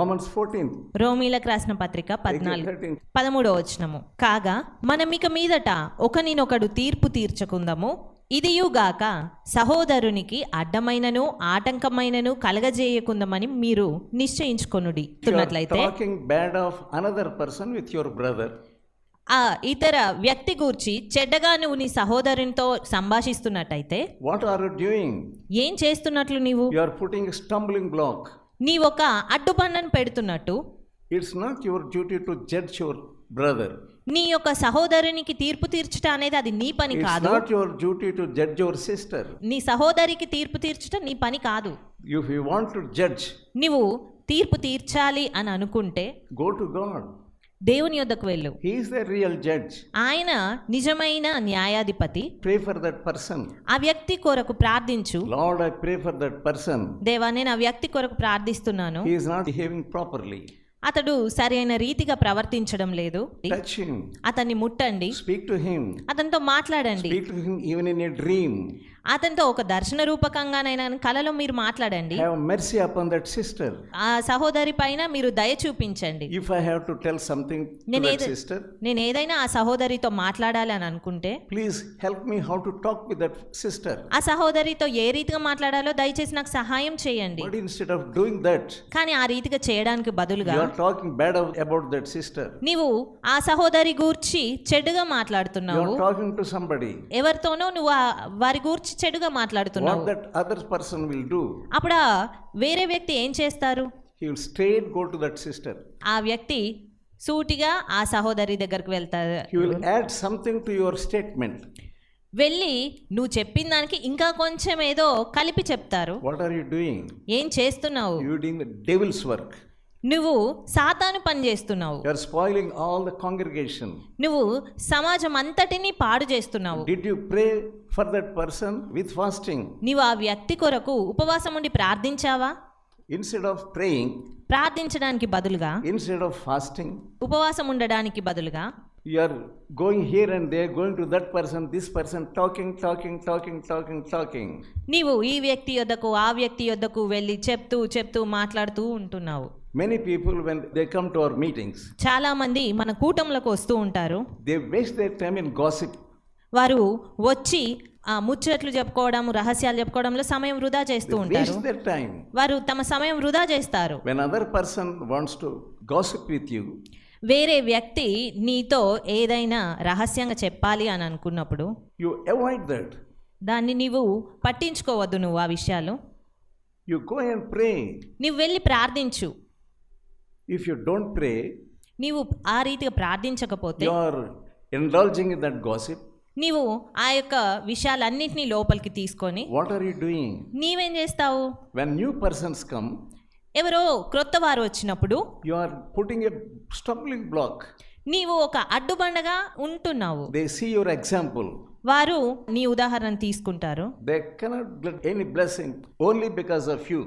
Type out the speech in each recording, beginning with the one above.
Romans 14, రోమీలకు రాసిన పత్రిక పద్నాలుగు. 13. పదమూడో వచనము. కాగా మనమిక మీదట ఒకనినొకడు తీర్పు తీర్చకుందము. ఇదియుగాక సహోదరునికి అడ్డమైనను ఆటంకమైనను కలగజేయకుందమని మీరు నిశ్చయించుకొనుడి. ఆ ఇతర వ్యక్తి గూర్చి చెడ్డగా నువ్వు నీ సహోదరునితో సంభాషిస్తున్నట్టయితే what are you doing? ఏం చేస్తున్నట్లు నీవు? Are putting a stumbling block. నీ ఒక అడ్డుపన్నను పెడుతున్నట్టు. It's not your duty to judge your brother నీ యొక్క సహోదరునికి తీర్పు తీర్చట అనేది అది నీ పని కాదు. Not your duty to judge your sister నీ సహోదరికి తీర్పు తీర్చట నీ పని కాదు. You you want to judge నీవు తీర్పు తీర్చాలి అని అనుకుంటే గో టు గాడ్ దేవుని యొద్దకు వెళ్ళు. He is the real judge ఆయన నిజమైన న్యాయాధిపతి. ప్రే ఫర్ దట్ పర్సన్ ఆ వ్యక్తి కొరకు ప్రార్థించు. Lord I pray for that person దేవా నేను ఆ వ్యక్తి కొరకు ప్రార్థిస్తున్నాను. He is not behaving properly అతడు సరైన రీతిగా ప్రవర్తించడం లేదు. అతన్ని ముట్టండి. స్పీక్ టు హిమ్ అతనితో మాట్లాడండి. Speak to him even in a dream అతనితో ఒక దర్శన రూపకంగానైనా కలలో మీరు మాట్లాడండి. మెర్సీ అపాన్ దట్ సిస్టర్ ఆ సహోదరి పైన మీరు దయ చూపించండి. సంథింగ్ నేను సిస్టర్ నేను ఏదైనా ఆ సహోదరితో మాట్లాడాలి అని అనుకుంటే please help me how to talk with that sister ఆ సహోదరితో ఏ రీతిగా మాట్లాడాలో దయచేసి నాకు సహాయం చేయండి. ఇన్స్టెడ్ ఆఫ్ డూయింగ్ దట్ కానీ ఆ రీతిగా చేయడానికి బదులుగా you talking bad about that sister నీవు ఆ సహోదరి గూర్చి చెడ్డుగా మాట్లాడుతున్నావు. ఎవరితోనో నువ్వు వారి గూర్చి గురించి చెడుగా మాట్లాడుతున్నావు. విల్ డు వేరే వ్యక్తి ఏం చేస్తారు? హి విల్ స్ట్రెయిట్ సిస్టర్ ఆ వ్యక్తి సూటిగా ఆ సహోదరి దగ్గరికి వెళ్తారు. సంథింగ్ టు యువర్ స్టేట్మెంట్ వెళ్ళి నువ్వు చెప్పిన దానికి ఇంకా కొంచెం ఏదో కలిపి చెప్తారు. ఆర్ యు డూయింగ్ ఏం చేస్తున్నావు? యు డూయింగ్ ద వర్క్ నువ్వు సాతాను పని చేస్తున్నావు. You are spoiling all the congregation నువ్వు సమాజం అంతటిని పాడు చేస్తున్నావు. Did you pray for that person with fasting నీవు ఆ వ్యక్తి కొరకు ఉపవాసం ఉండి ప్రార్థించావా? ఇన్స్టెడ్ ఆఫ్ ప్రేయింగ్ ప్రార్థించడానికి బదులుగా ఇన్స్టెడ్ ఆఫ్ ఫాస్టింగ్ ఉపవాసం ఉండడానికి బదులుగా you are going here and there, going to that person, this person, talking, talking, talking, talking, talking. నీవు ఈ వ్యక్తి యొద్దకు ఆ వ్యక్తి యొద్దకు వెళ్ళి చెప్తూ చెప్తూ మాట్లాడుతూ ఉంటున్నావు Many people, when they come to our meetings, చాలా మంది మన కూటంలోకి వస్తూ ఉంటారు they waste their time in gossip. వారు వచ్చి ఆ ముచ్చట్లు చెప్పుకోవడం రహస్యాలు చెప్పుకోవడంలో సమయం వృధా చేస్తూ ఉంటారు their time. వారు తమ సమయం వృధా చేస్తారు When other person wants to gossip with you, వేరే వ్యక్తి నీతో ఏదైనా రహస్యంగా చెప్పాలి అని అనుకున్నప్పుడు you avoid that. దాన్ని నీవు పట్టించుకోవద్దు నువ్వు ఆ విషయాలు You go and pray. నువ్వు వెళ్ళి ప్రార్థించు If you don't pray, నీవు ఆ రీతిగా ప్రార్థించకపోతే are indulging in that gossip. నీవు ఆ యొక్క విషయాలన్నింటినీ లోపలికి తీసుకొని What are you doing? నీవేం చేస్తావు When new persons come, ఎవరో క్రొత్త వారు వచ్చినప్పుడు you are putting a stumbling block నీవు ఒక అడ్డుబండగా ఉంటున్నావు. దే సి యువర్ ఎగ్జాంపుల్ వారు నీ ఉదాహరణ తీసుకుంటారు. They cannot any blessing only because of you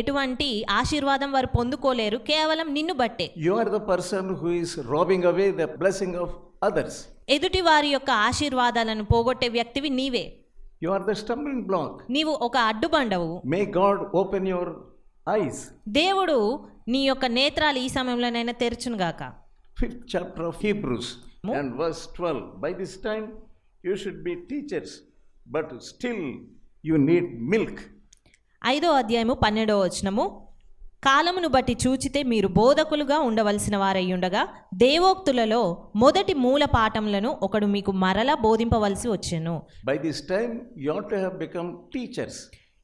ఎటువంటి ఆశీర్వాదం వారు పొందుకోలేరు కేవలం నిన్ను బట్టే. You are the person who is robbing away the blessing of others ఎదుటి వారి యొక్క ఆశీర్వాదాలను పోగొట్టే వ్యక్తివి నీవే. You are the stumbling block నీవు ఒక అడ్డుబండవు. May God open your eyes. దేవుడు నీ యొక్క నేత్రాలు ఈ సమయంలోనైనా తెరచునుగాక Fifth chapter of Hebrews and verse 12. By this time, you should be teachers, but still you need milk. ఐదో అధ్యాయము పన్నెండవ వచనము కాలమును బట్టి చూచితే మీరు బోధకులుగా ఉండవలసిన వారై ఉండగా దేవోక్తులలో మొదటి మూల పాఠములను ఒకడు మీకు మరలా బోధింపవలసి వచ్చెను this time, you ought to have become teachers.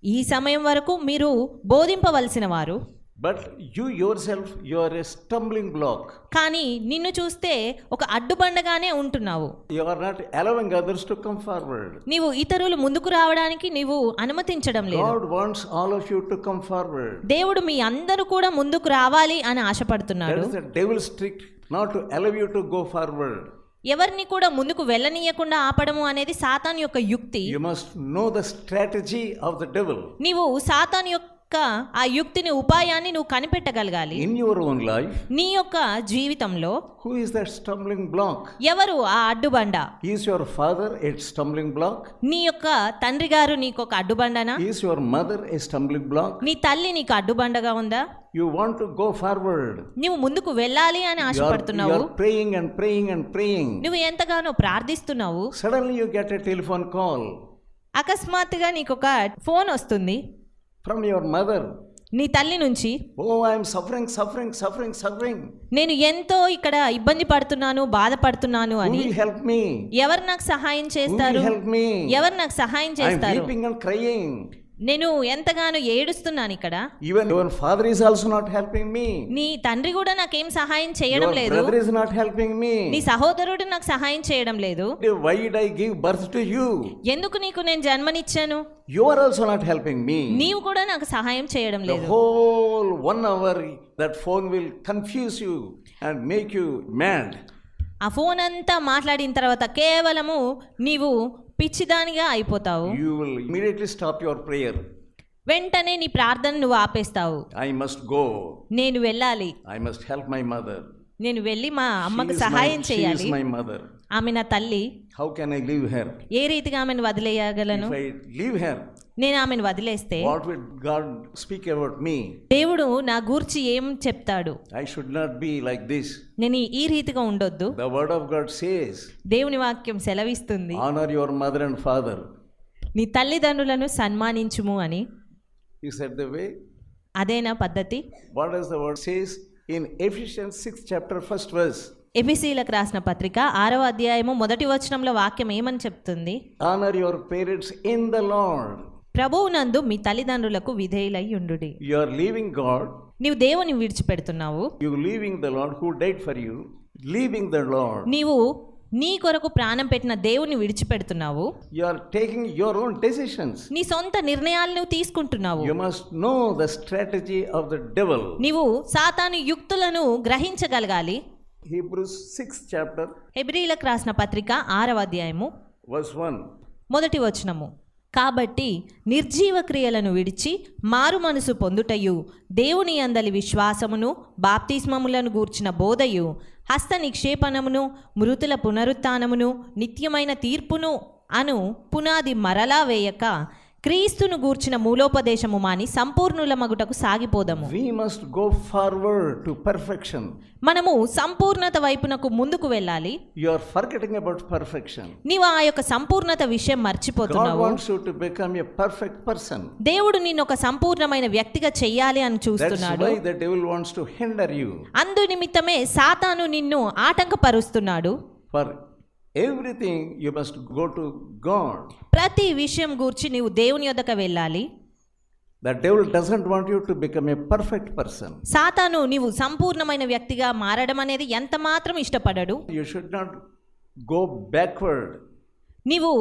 ఈ సమయం వరకు మీరు బోధింపవలసిన వారు but you yourself you're a stumbling block కానీ నిన్ను చూస్తే ఒక అడ్డుబండగానే ఉంటున్నావు. You're not allowing others to come forward నీవు ఇతరులు ముందుకు రావడానికి నీవు అనుమతించడం లేదు. God wants all of you to come forward దేవుడు మీ అందరు కూడా ముందుకు రావాలి అని ఆశపడుతున్నాడు. That is the devil's trick not to allow you to go forward ఎవరిని కూడా ముందుకు వెళ్ళనీయకుండా ఆపడము అనేది సాతాన్ యొక్క యుక్తి You must know the strategy of the devil. నీవు సాతాన్ యొక్క ఆ యుక్తిని ఉపాయాన్ని నువ్వు కనిపెట్టగలగాలి In your own life, నీ యొక్క జీవితంలో who is that stumbling block? ఎవరు ఆ అడ్డుబండ Is your father a stumbling block? నీ యొక్క తండ్రి గారు నీకు ఒక అడ్డుబండనా Is your mother a stumbling block? నీ తల్లి నీకు అడ్డుబండగా ఉందా You want to go forward. నువ్వు ముందుకు వెళ్ళాలి అని ఆశపడుతున్నావు you are praying and praying and praying. నువ్వు ఎంతగానో ప్రార్థిస్తున్నావు Suddenly you get a telephone call అకస్మాత్తుగా నీకు ఒక ఫోన్ వస్తుంది ఫ్రమ్ యువర్ మదర్ నీ తల్లి నుంచి ఓ I'm suffering suffering suffering suffering నేను ఎంతో ఇక్కడ ఇబ్బంది పడుతున్నాను బాధపడుతున్నాను అని హెల్ప్ మీ ఎవరు నాకు సహాయం చేస్తారు? హెల్ప్ మీ ఎవరు నాకు సహాయం చేస్తారు? నేను ఎంతగానో ఏడుస్తున్నాను ఇక్కడ. Even your father is also not helping me నీ తండ్రి కూడా నాకు ఏం సహాయం చేయడం లేదు. Brother is not helping me నీ సహోదరుడు నాకు సహాయం చేయడం లేదు. Why did I give birth to you ఎందుకు నీకు నేను జన్మనిచ్చాను? You are also not helping me నీవు కూడా నాకు సహాయం చేయడం లేదు. Whole 1 hour that phone will confuse you and make you mad ఆ ఫోన్ అంతా మాట్లాడిన తర్వాత కేవలము నీవు పిచ్చిదానిగా అయిపోతావు. You will immediately stop your prayer వెంటనే నీ ప్రార్థనను ఆపేస్తావు. ఐ మస్ట్ గో నేను వెళ్ళాలి. I must help my mother నేను వెళ్ళి మా అమ్మకు సహాయం చేయాలి. మై ఆమె నా తల్లి. How can I leave her ఏ రీతిగా ఆమెను వదిలేయగలను? లీవ్ హర్ నేను ఆమెను వదిలేస్తే గాడ్ స్పీక్ అబౌట్ మీ దేవుడు నా గూర్చి ఏం చెప్తాడు? I should not be like this నేను ఈ రీతిగా ఉండొద్దు. వర్డ్ ఆఫ్ గాడ్ సేస్ దేవుని వాక్యం సెలవిస్తుంది. Honour your mother and father నీ తల్లిదండ్రులను సన్మానించుము అని. యు సెడ్ ద వే అదేనా పద్ధతి? What is the word says in Ephesians six chapter first verse ఎఫిసీలకు రాసిన పత్రిక ఆరవ అధ్యాయము మొదటి వచనంలో వాక్యం ఏమని చెప్తుంది? Honour your parents in the Lord ప్రభువు నందు మీ తల్లిదండ్రులకు విధేయులై ఉండు యువర్ లీవింగ్ గాడ్ నీవు దేవుని విడిచిపెడుతున్నావు. You leaving the Lord who died for you leaving the Lord నీవు నీ కొరకు ప్రాణం పెట్టిన దేవుని విడిచిపెడుతున్నావు You are taking your own decisions. నీ సొంత నిర్ణయాలు నువ్వు తీసుకుంటున్నావు You must know the strategy of the devil. నీవు సాతాను యుక్తులను గ్రహించగలగాలి Hebrews 6 chapter హెబ్రీలకు రాసిన పత్రిక ఆరవ అధ్యాయము verse 1. మొదటి వచనము కాబట్టి నిర్జీవ క్రియలను విడిచి మారు మనసు పొందుటయు దేవుని అందలి విశ్వాసమును బాప్తిస్మములను గూర్చిన బోధయు హస్త నిక్షేపణమును మృతుల పునరుత్నమును నిత్యమైన తీర్పును అను పునాది మరలా వేయక క్రీస్తును గూర్చిన మూలోపదేశము మాని సంపూర్ణుల మగుటకు సాగిపోదము We must go forward to perfection. మనము సంపూర్ణత వైపునకు ముందుకు వెళ్ళాలి You are forgetting about perfection. నీవు ఆ యొక్క సంపూర్ణత విషయం మర్చిపోతున్నావు wants you to become a perfect person. దేవుడు నిన్ను ఒక సంపూర్ణమైన వ్యక్తిగా చెయ్యాలి అని చూస్తున్నాడు why the devil wants to hinder you. అందు నిమిత్తమే సాతాను నిన్ను ఆటంకపరుస్తున్నాడు For everything, you must go to God. ప్రతి విషయం గూర్చి నీవు దేవుని యొద్దకు వెళ్ళాలి The devil doesn't want you to become a perfect person. సాతాను నీవు సంపూర్ణమైన వ్యక్తిగా మారడం అనేది ఎంత మాత్రం ఇష్టపడడు You should not go backward. నీవు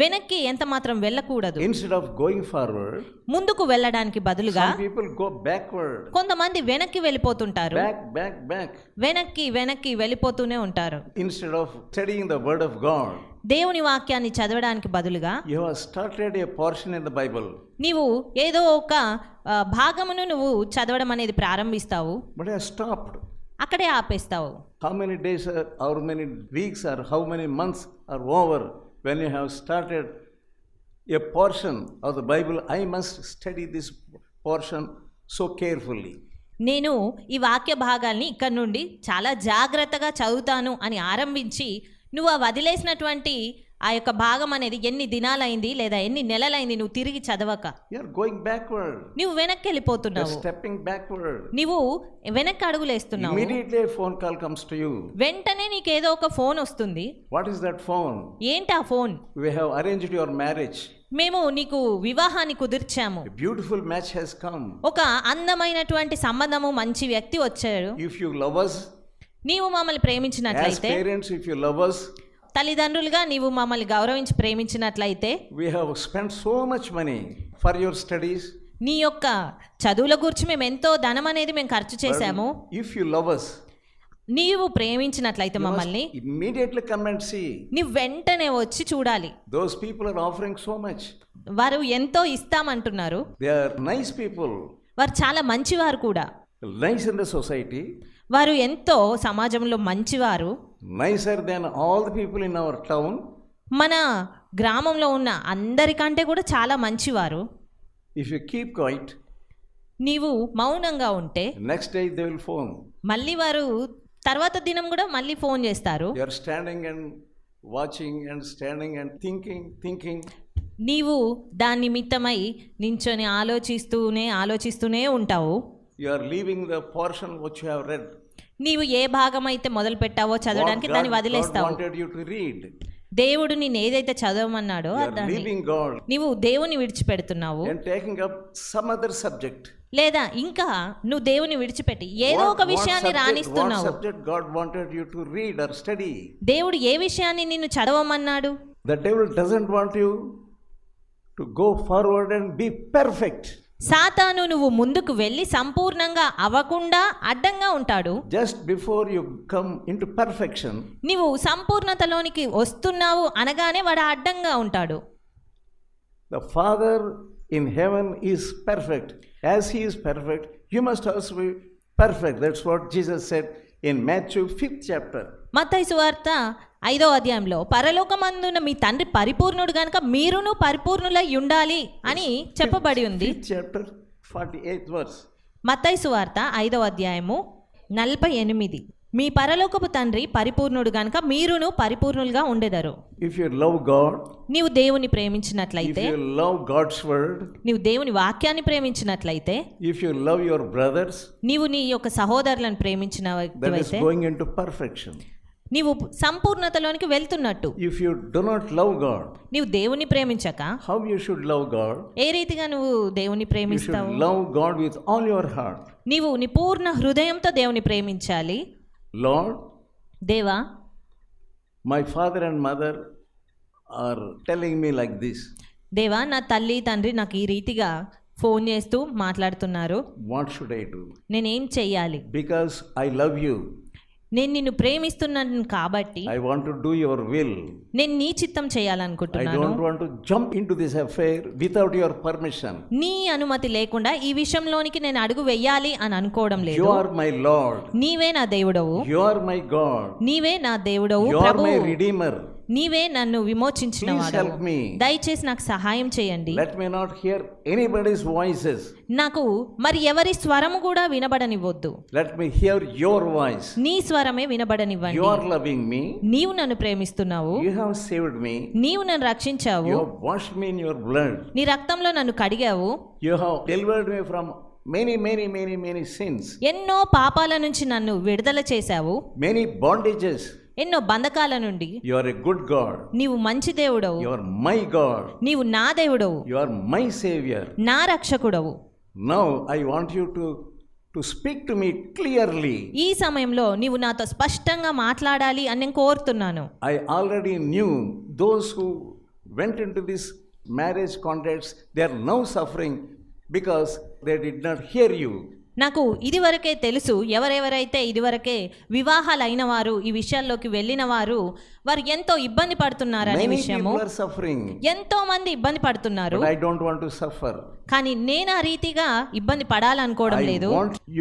వెనక్కి ఎంత మాత్రం వెళ్ళకూడదు. ఇన్స్టెడ్ ఆఫ్ గోయింగ్ ఫార్వర్డ్ ముందుకు వెళ్ళడానికి బదులుగా పీపుల్ గో బ్యాక్వర్డ్ కొంతమంది వెనక్కి వెళ్ళిపోతుంటారు. బ్యాక్ బ్యాక్ బ్యాక్ వెనక్కి వెనక్కి వెళ్ళిపోతూనే ఉంటారు. Instead of studying the word of God దేవుని వాక్యాన్ని చదవడానికి బదులుగా you have started a portion in the Bible నీవు ఏదో ఒక భాగమును నువ్వు చదవడం అనేది ప్రారంభిస్తావు. బట్ ఐ స్టాప్డ్ అక్కడే ఆపేస్తావు. How many days are how many weeks are how many months are over when you have started a portion of the Bible? I must study this portion so carefully. నేను ఈ వాక్య భాగాల్ని ఇక్కడ నుండి చాలా జాగ్రత్తగా చదువుతాను అని ఆరంభించి నువ్వు ఆ వదిలేసినటువంటి ఆ యొక్క భాగం అనేది ఎన్ని దినాలైంది లేదా ఎన్ని నెలలైంది నువ్వు తిరిగి చదవక? బ్యాక్వర్డ్ నువ్వు వెనక్కి వెళ్ళిపోతున్నావు స్టెప్పింగ్ బ్యాక్వర్డ్ నువ్వు వెనక్కి అడుగులేస్తున్నావు. Immediately phone call to you వెంటనే నీకు ఏదో ఒక ఫోన్ వస్తుంది. వాట్ ఇస్ దట్ ఫోన్ ఏంటి ఆ phone? We have arranged your marriage మేము నీకు వివాహాన్ని కుదిర్చాము. బ్యూటిఫుల్ మ్యాచ్ హస్ కమ్ ఒక అందమైనటువంటి సంబంధము మంచి వ్యక్తి వచ్చాడు. ఇఫ్ యు లవ్ నీవు మమ్మల్ని ప్రేమించినట్లయితే ఇఫ్ యు లవ్ తల్లిదండ్రులుగా నీవు మమ్మల్ని గౌరవించి ప్రేమించినట్లయితే we have spend so much money for your studies నీ యొక్క చదువుల గురించి మేము ఎంతో ధనం అనేది మేము ఖర్చు చేశాము. ఇఫ్ యు లవ్ us నీవు ప్రేమించినట్లయితే మమ్మల్ని ఇమిడియట్లీ కమ్ సీ నీ వెంటనే వచ్చి చూడాలి. Those people are offering so much వారు ఎంతో ఇస్తాం అంటున్నారు దే ఆర్ నైస్ పీపుల్ వారు చాలా మంచివారు కూడా. నైస్ ఇన్ ద సొసైటీ వారు ఎంతో సమాజంలో మంచివారు. Nicer than all the people in our town మన గ్రామంలో ఉన్న అందరికంటే కూడా చాలా మంచివారు. ఇఫ్ యు కీప్ క్వైట్ నీవు మౌనంగా ఉంటే next day they will phone మళ్ళీ వారు తర్వాత దినం కూడా మళ్ళీ ఫోన్ చేస్తారు. You are standing and watching and standing and thinking thinking నీవు దాని నిమిత్తమై నించొని ఆలోచిస్తూనే ఆలోచిస్తూనే ఉంటావు. You are leaving the portion which you have read నీవు ఏ భాగం అయితే మొదలు పెట్టావో చదవడానికి దాన్ని వదిలేస్తావు. దేవుడు నేను ఏదైతే చదవమన్నాడో నీవు దేవుని విడిచిపెడుతున్నావు. లేదా ఇంకా నువ్వు దేవుని విడిచిపెట్టి ఏదో ఒక విషయాన్ని రాణిస్తున్నావు. దేవుడు ఏ విషయాన్ని నిన్ను చదవమన్నాడు? దేవుడు doesn't want you to go forward and be perfect సాతాను నువ్వు ముందుకు వెళ్ళి సంపూర్ణంగా అవ్వకుండా అడ్డంగా ఉంటాడు. Just before you come into perfection నువ్వు సంపూర్ణతలోనికి వస్తున్నావు అనగానే వాడు అడ్డంగా ఉంటాడు. The father in heaven is perfect as he is perfect you must also be perfect that's what Jesus said in Matthew fifth chapter మత్తైసు వార్త ఐదో అధ్యాయంలో పరలోకమందున్న మీ తండ్రి పరిపూర్ణుడు గనుక మీరును పరిపూర్ణులై ఉండాలి అని చెప్పబడి ఉంది 5th chapter, 48th verse. మత్తయి సువార్త ఐదో అధ్యాయము నలభై ఎనిమిది మీ పరలోకపు తండ్రి పరిపూర్ణుడు గనుక మీరును పరిపూర్ణులుగా ఉండెదరు If you love God, నీవు దేవుని if ప్రేమించినట్లయితే you love God's word, నీవు దేవుని వాక్యాన్ని ప్రేమించినట్లయితే if you love your brothers, నీవు నీ యొక్క సహోదరులను ప్రేమించిన that is వ్యక్తివైతే going into perfection. నీవు సంపూర్ణతలోనికి వెళ్తున్నట్టు. If you do not love God నీవు దేవుని ప్రేమించక. How you should love God ఏ రీతిగా నువ్వు దేవుని ప్రేమిస్తావు? Love God with all your heart నీవు నీ పూర్ణ హృదయంతో దేవుని ప్రేమించాలి. లార్డ్ దేవా my father and mother are telling me like this దేవా నా తల్లి తండ్రి నాకు ఈ రీతిగా ఫోన్ చేస్తూ మాట్లాడుతున్నారు. వాట్ షుడ్ ఐ డు నేను ఏం చేయాలి బికాస్ ఐ లవ్ యూ నేను నిన్ను ప్రేమిస్తున్నాను కాబట్టి I want to do your will నేను నీ చిత్తం చేయాలనుకుంటున్నాను. I don't want to jump into this affair without your permission నీ అనుమతి లేకుండా ఈ విషయంలోనికి నేను అడుగు వేయాలి అని అనుకోవడం లేదు. యు ఆర్ మై లార్డ్ నీవే నా దేవుడవు. యు ఆర్ మై గాడ్ నీవే నా దేవుడవు యు ఆర్ మై రిడీమర్ నీవే నన్ను విమోచించిన దయచేసి నాకు సహాయం చేయండి. Let me not hear anybody's voices నాకు మరి ఎవరి స్వరము కూడా వినబడనివ్వద్దు. Let me hear your voice నీ స్వరమే వినబడనివ్వండి. యు ఆర్ లవింగ్ మీ నీవు నన్ను ప్రేమిస్తున్నావు. యు హావ్ సేవ్డ్ మీ నీవు నన్ను రక్షించావు. You have washed me in your blood నీ రక్తంలో నన్ను కడిగావు. You have delivered me from many many many many sins ఎన్నో పాపాల నుంచి నన్ను విడుదల చేశావు. మెనీ బాండేజెస్ ఎన్నో బంధకాల నుండి You are a good God. నీవు మంచి దేవుడవు You are my God. నీవు నా దేవుడవు You are my Savior. నా రక్షకుడవు Now I want you to, to speak to me clearly. ఈ సమయంలో నీవు నాతో స్పష్టంగా మాట్లాడాలి అని నేను కోరుతున్నాను I already knew those who went into this marriage contracts, they are now suffering because they did not hear you. నాకు ఇదివరకే తెలుసు ఎవరెవరైతే ఇదివరకే వివాహాలు అయిన వారు ఈ విషయాల్లోకి వెళ్ళిన వారు వారు ఎంతో ఇబ్బంది పడుతున్నారనే Many విషయము ఎంతో మంది ఇబ్బంది పడుతున్నారు. I don't want to suffer. కానీ నేను ఆ రీతిగా ఇబ్బంది పడాలనుకోవడం లేదు.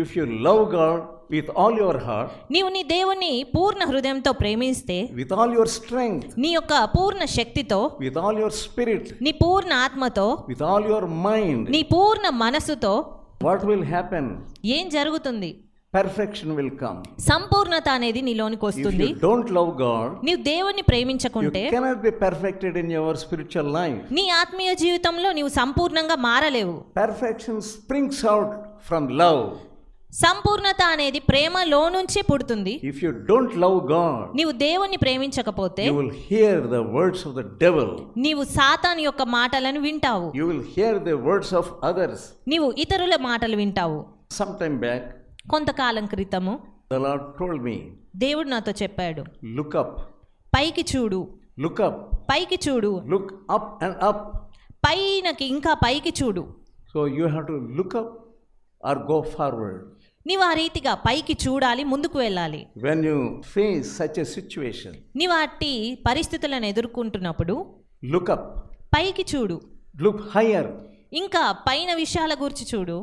if you love God with all your heart, నీవు నీ దేవుణ్ణి పూర్ణ హృదయంతో ప్రేమిస్తే with all your strength, నీ యొక్క పూర్ణ శక్తితో with all your spirit, నీ పూర్ణ ఆత్మతో with all your mind, నీ పూర్ణ మనసుతో what will happen? ఏం జరుగుతుంది Perfection will come. సంపూర్ణత అనేది నీలోనికి If వస్తుంది you don't love God, నీవు దేవుణ్ణి you ప్రేమించకుంటే cannot be perfected in your spiritual life. నీ ఆత్మీయ జీవితంలో నీవు సంపూర్ణంగా మారలేవు Perfection springs out from love. సంపూర్ణత అనేది ప్రేమలో నుంచి పుడుతుంది. If you don't love God నీవు దేవుణ్ణి ప్రేమించకపోతే you will hear the words of the devil నీవు సాతాన్ యొక్క మాటలను వింటావు. You will hear the words of others నీవు ఇతరుల మాటలు వింటావు. సమ్ టైం బ్యాక్ కొంతకాలం క్రితము ద లార్డ్ టోల్డ్ మీ దేవుడు నాతో చెప్పాడు లుక్ అప్ పైకి చూడు. లుక్ అప్ పైకి చూడు. లుక్ అప్ అండ్ అప్ పైనకి ఇంకా పైకి చూడు. So you have to look up or go forward నీవు ఆ రీతిగా పైకి చూడాలి ముందుకు వెళ్ళాలి When you face such a situation, నీవు అట్టి పరిస్థితులను ఎదుర్కొంటున్నప్పుడు look up. పైకి చూడు Look higher. ఇంకా పైన విషయాల గురించి చూడు